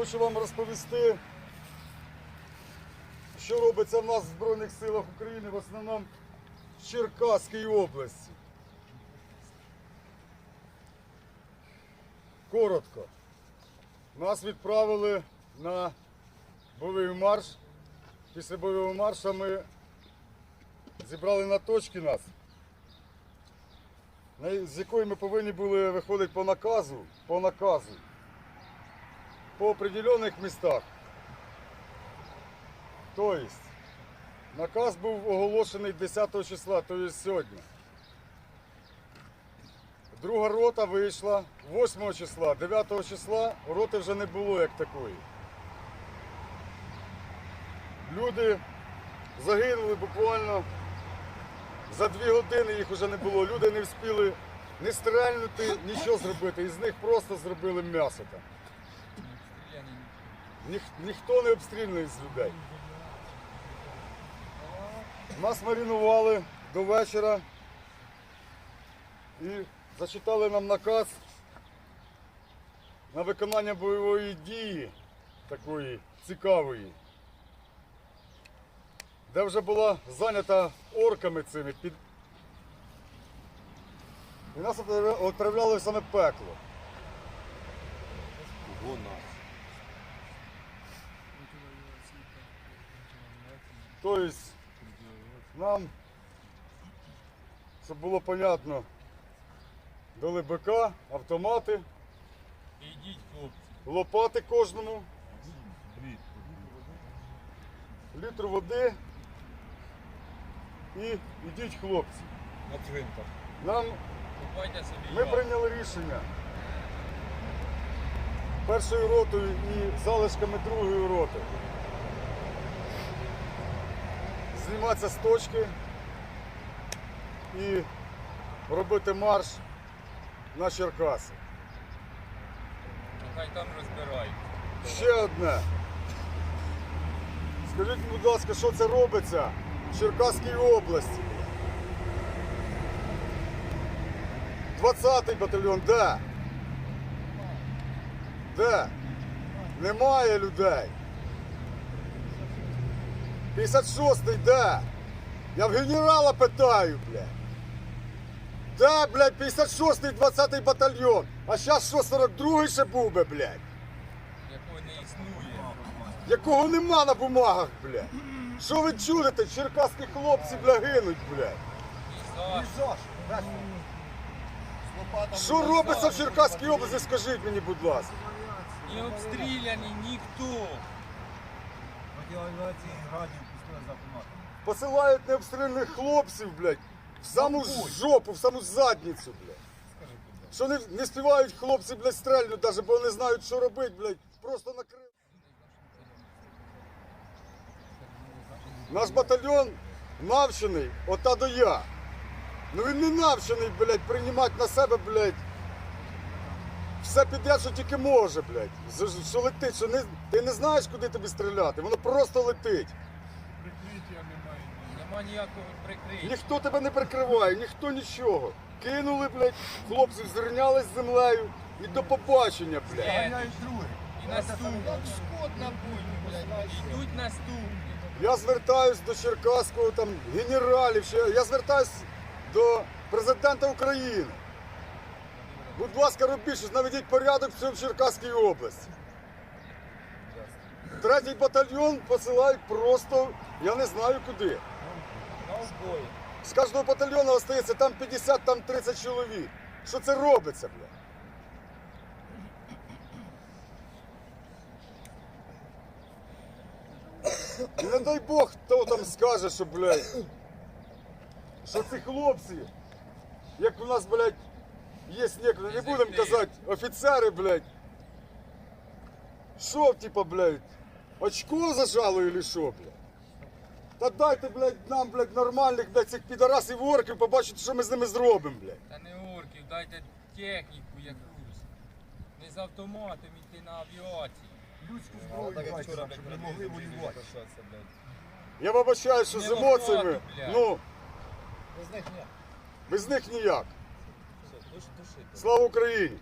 Хочу вам розповісти, що робиться в нас в Збройних силах України, в основному в Черкаській області. Коротко. Нас відправили на бойовий марш. Після бойового марша ми зібрали на точки нас, з якої ми повинні були виходити по наказу, по наказу, по определених містах. Тобто, наказ був оголошений 10 числа, тобто сьогодні. Друга рота вийшла 8 числа, 9 числа роти вже не було як такої. Люди загинули буквально за дві години їх вже не було. Люди не встигли не стрельнути, нічого зробити. Із них просто зробили м'ясо там. Ніх, ніхто не обстріляний з людей. Нас маринували до вечора і зачитали нам наказ на виконання бойової дії такої цікавої, де вже була зайнята орками цими під. І нас відправля- відправляли саме пекло. Кого Тобто нам, щоб було понятно, дали БК, автомати, лопати кожному, літр води. І йдіть хлопці. На цвинтар. Нам Ми прийняли рішення. Першою ротою і залишками другої роти зніматися з точки і робити марш на Черкаси. Нехай там розбирають. Ще одне. Скажіть, будь ласка, що це робиться в Черкаській області? 20-й батальйон де? Де? Немає людей. 56-й де? Я в генерала питаю, блядь. Де, блядь, 56-й 20-й батальйон? А зараз що, 42-й ще був би, блядь? Якого не існує. якого нема на бумагах, блядь. Що ви чудите? Черкаські хлопці, бля, гинуть, блядь. За Що робиться в Черкаській області, скажіть мені, будь ласка. не обстріляні ніхто. Радіоавіації радіо пустили за автоматом. Посилають необстрільних хлопців, блядь, в саму жопу, в саму задницю, блядь. Що не, не співають хлопці, блядь, стрельнуть навіть, бо не знають, що робити, блядь. Просто накрив. Наш батальйон навчений, ота до я. Ну він не навчений, блядь, приймати на себе, блядь. Все підряд, що тільки може, блядь. Що летить, що не, ти не знаєш, куди тобі стріляти, воно просто летить. Нема ніякого прикриття. Ніхто тебе не прикриває, ніхто нічого. Кинули, блядь, хлопці зрівнялись з землею і до побачення, блядь. Ганяють другий. І наступні. Шкод на Йдуть наступні. Я звертаюсь до Черкаського там генералів, ще- я звертаюсь до президента України. Будь ласка, робіть щось, наведіть порядок в цьому Черкаській області. Третій батальйон посилають просто, я не знаю куди. З кожного батальйону остається там 50, там 30 чоловік. Що це робиться, бля? І не дай Бог, хто там скаже, що, блядь, що ці хлопці, як у нас, блядь, є некоторі, не будемо казати, офіцери, блядь. Що, типа, блядь, очко зажало или що, блядь? Та дайте, блядь, нам, блядь, нормальних, блядь, цих підарасів орків, побачити, що ми з ними зробимо, блядь. Та не орків, дайте техніку якусь. Не з автоматом йти на авіації. Людську зброю дайте щоб не могли воювати. Я вибачаю, що Не з емоціями, блядь. ну, Без них ні. без них ніяк. Слава Україні!